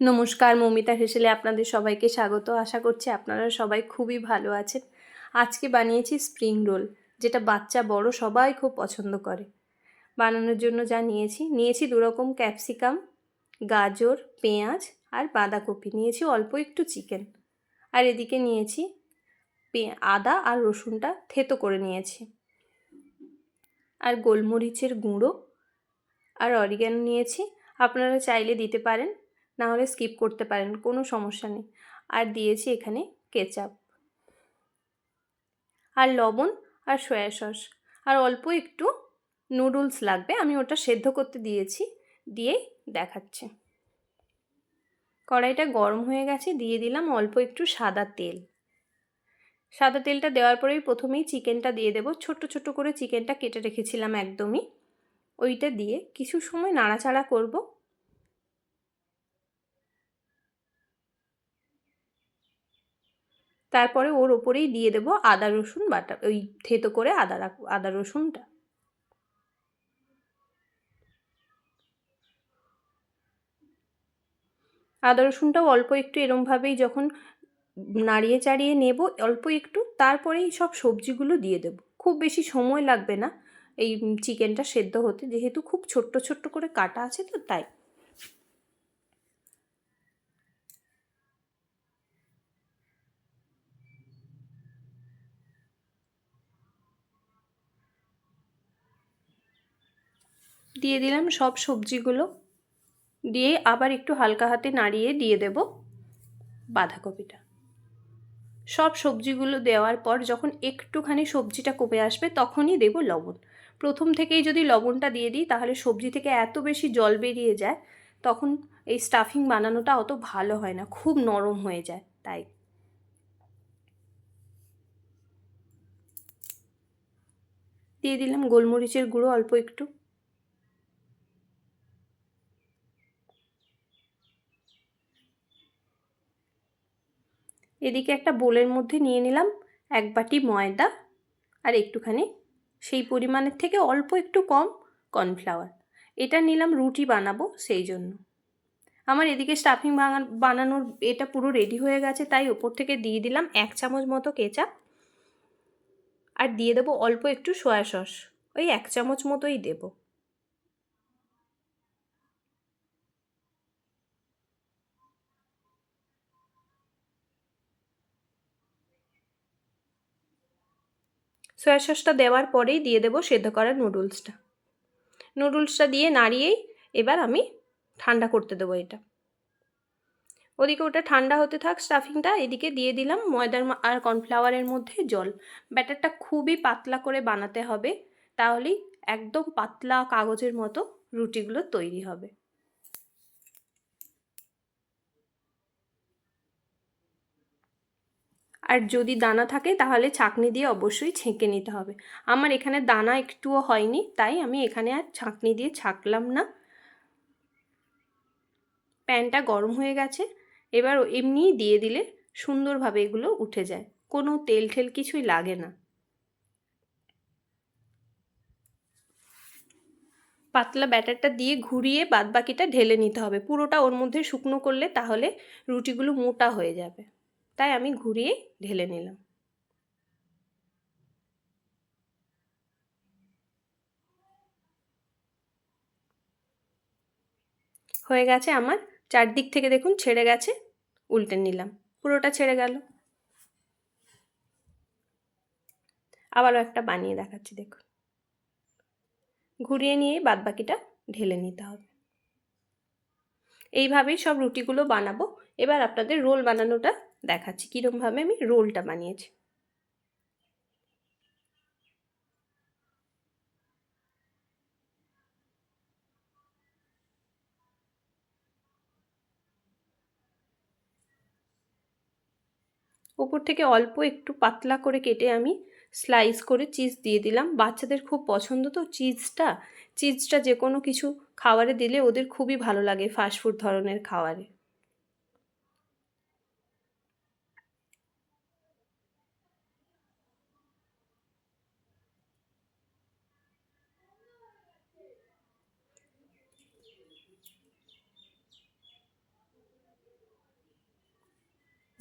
নমস্কার, মমিতা হেসেলে আপনাদের সবাইকে স্বাগত। আশা করছি আপনারা সবাই খুবই ভালো আছেন। আজকে বানিয়েছি স্প্রিং রোল যেটা বাচ্চা, বড় সবাই খুব পছন্দ করে। বানানোর জন্য যা নিয়েছি নিয়েছি দুরকম ক্যাপসিকাম গাজর, পেঁয়াজ আর বাঁধাকপি। নিয়েছি অল্প একটু চিকেন আর এদিকে নিয়েছি আদা আর রসুনটা থেতো করে নিয়েছি। আর গোলমরিচের গুঁড়ো। আর অরিগ্যানো নিয়েছি। আপনারা চাইলে দিতে পারেন। না হলে স্কিপ করতে পারেন, কোনো সমস্যা নেই। আর দিয়েছি এখানে কেচাপ আর লবণ আর সয়া সস আর অল্প একটু নুডলস লাগবে, আমি ওটা সেদ্ধ করতে দিয়েছি, দিয়ে দেখাচ্ছি। কড়াইটা গরম হয়ে গেছে, দিয়ে দিলাম অল্প একটু সাদা তেল। সাদা তেলটা দেওয়ার পরেই প্রথমেই চিকেনটা দিয়ে দেবো। ছোট ছোট করে চিকেনটা কেটে রেখেছিলাম একদমই। ওইটা দিয়ে কিছু সময় নাড়াচাড়া করব। তারপরে ওর ওপরেই দিয়ে দেবো আদা, রসুন বাটা, ওই থেতো করে আদা আদা, রসুনটা। আদা, রসুনটাও অল্প একটু এরমভাবেই যখন নাড়িয়ে চাড়িয়ে নেব, অল্প একটু, তারপরেই সব সবজিগুলো দিয়ে দেবো। খুব বেশি সময় লাগবে না এই চিকেনটা সেদ্ধ হতে, যেহেতু খুব ছোট্ট ছোট্ট করে কাটা আছে তো, তাই। দিয়ে দিলাম সব সবজিগুলো। দিয়ে আবার একটু হালকা হাতে নাড়িয়ে দিয়ে দেব বাঁধাকপিটা। সব সবজিগুলো দেওয়ার পর যখন একটুখানি সবজিটা কমে আসবে তখনই দেব লবণ। প্রথম থেকেই যদি লবণটা দিয়ে দিই তাহলে সবজি থেকে এত বেশি জল বেরিয়ে যায়, তখন এই স্টাফিং বানানোটা অত ভালো হয় না, খুব নরম হয়ে যায় তাই। দিয়ে দিলাম গোলমরিচের গুঁড়ো অল্প একটু। এদিকে একটা বোলের মধ্যে নিয়ে নিলাম এক বাটি ময়দা আর একটুখানি, সেই পরিমাণের থেকে অল্প একটু কম কর্নফ্লাওয়ার। এটা নিলাম রুটি বানাবো সেই জন্য। আমার এদিকে স্টাফিং বানানোর এটা পুরো রেডি হয়ে গেছে, তাই ওপর থেকে দিয়ে দিলাম এক চামচ মতো কেচাপ আর দিয়ে দেবো অল্প একটু সয়া সস, ওই এক চামচ মতোই দেবো। সয়া সসটা দেওয়ার পরেই দিয়ে দেবো সেদ্ধ করা নুডলসটা নুডলসটা দিয়ে নাড়িয়েই এবার আমি ঠান্ডা করতে দেবো এটা। ওদিকে ওটা ঠান্ডা হতে থাক স্টাফিংটা এদিকে দিয়ে দিলাম ময়দার আর কর্নফ্লাওয়ারের মধ্যে জল। ব্যাটারটা খুবই পাতলা করে বানাতে হবে, তাহলেই একদম পাতলা কাগজের মতো রুটিগুলো তৈরি হবে। আর যদি দানা থাকে তাহলে ছাঁকনি দিয়ে অবশ্যই ছেঁকে নিতে হবে। আমার এখানে দানা একটুও হয়নি, তাই আমি এখানে আর ছাঁকনি দিয়ে ছাঁকলাম না। প্যানটা গরম হয়ে গেছে, এবার এমনিই দিয়ে দিলে সুন্দরভাবে এগুলো উঠে যায়। কোনো তেল ঠেল কিছুই লাগে না। পাতলা ব্যাটারটা দিয়ে ঘুরিয়ে বাদবাকিটা ঢেলে নিতে হবে। পুরোটা ওর মধ্যে শুকনো করলে তাহলে রুটিগুলো মোটা হয়ে যাবে। তাই আমি ঘুরিয়ে ঢেলে নিলাম। হয়ে গেছে আমার, চারদিক থেকে দেখুন ছেড়ে গেছে, উল্টে নিলাম, পুরোটা ছেড়ে গেল। আবারও একটা বানিয়ে দেখাচ্ছি, দেখুন। ঘুরিয়ে নিয়ে বাদবাকিটা ঢেলে নিতে হবে। এইভাবেই সব রুটিগুলো বানাবো। এবার আপনাদের রোল বানানোটা দেখাচ্ছি, কীরমভাবে আমি রোলটা বানিয়েছি। ওপর থেকে অল্প একটু পাতলা করে কেটে আমি স্লাইস করে চিজ দিয়ে দিলাম। বাচ্চাদের খুব পছন্দ তো চিজটা। চিজটা যে কোনো কিছু খাবারে দিলে ওদের খুবই ভালো লাগে ফাস্টফুড ধরনের খাবারে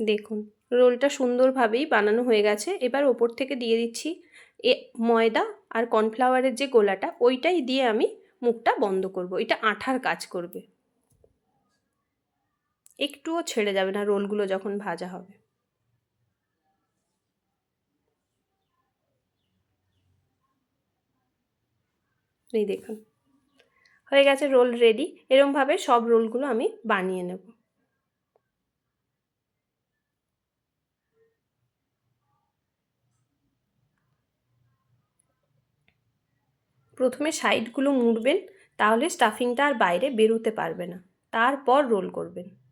দেখুন, রোলটা সুন্দরভাবেই বানানো হয়ে গেছে। এবার ওপর থেকে দিয়ে দিচ্ছি এ, ময়দা আর কর্নফ্লাওয়ারের যে গোলাটা, ওইটাই দিয়ে আমি মুখটা বন্ধ করব। এটা আঠার কাজ করবে। একটুও ছেড়ে যাবে না রোলগুলো যখন ভাজা হবে। এই দেখুন, হয়ে গেছে রোল রেডি। এরমভাবে সব রোলগুলো আমি বানিয়ে নেব। প্রথমে সাইডগুলো মুড়বেন তাহলে স্টাফিংটা আর বাইরে বেরোতে পারবে না। তারপর রোল করবেন।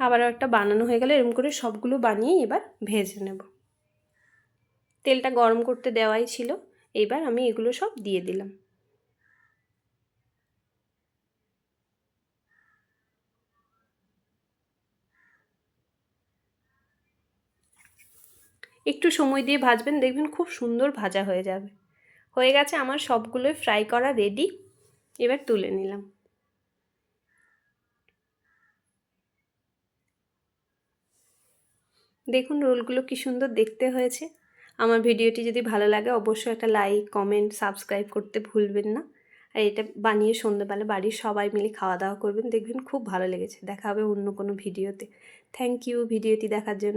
আবারও একটা বানানো হয়ে গেলে এরকম করে সবগুলো বানিয়ে এবার ভেজে নেব। তেলটা গরম করতে দেওয়াই ছিল, এবার আমি এগুলো সব দিয়ে দিলাম। একটু সময় দিয়ে ভাজবেন, দেখবেন খুব সুন্দর ভাজা হয়ে যাবে। হয়ে গেছে আমার সবগুলোই ফ্রাই করা রেডি এবার তুলে নিলাম। দেখুন রোলগুলো কি সুন্দর দেখতে হয়েছে। আমার ভিডিওটি যদি ভালো লাগে অবশ্যই একটা লাইক, কমেন্ট, সাবস্ক্রাইব করতে ভুলবেন না। আর এটা বানিয়ে সন্ধ্যেবেলা বাড়ির সবাই মিলে খাওয়া দাওয়া করবেন, দেখবেন খুব ভালো লেগেছে। দেখা হবে অন্য কোনো ভিডিওতে। থ্যাংক ইউ ভিডিওটি দেখার জন্য।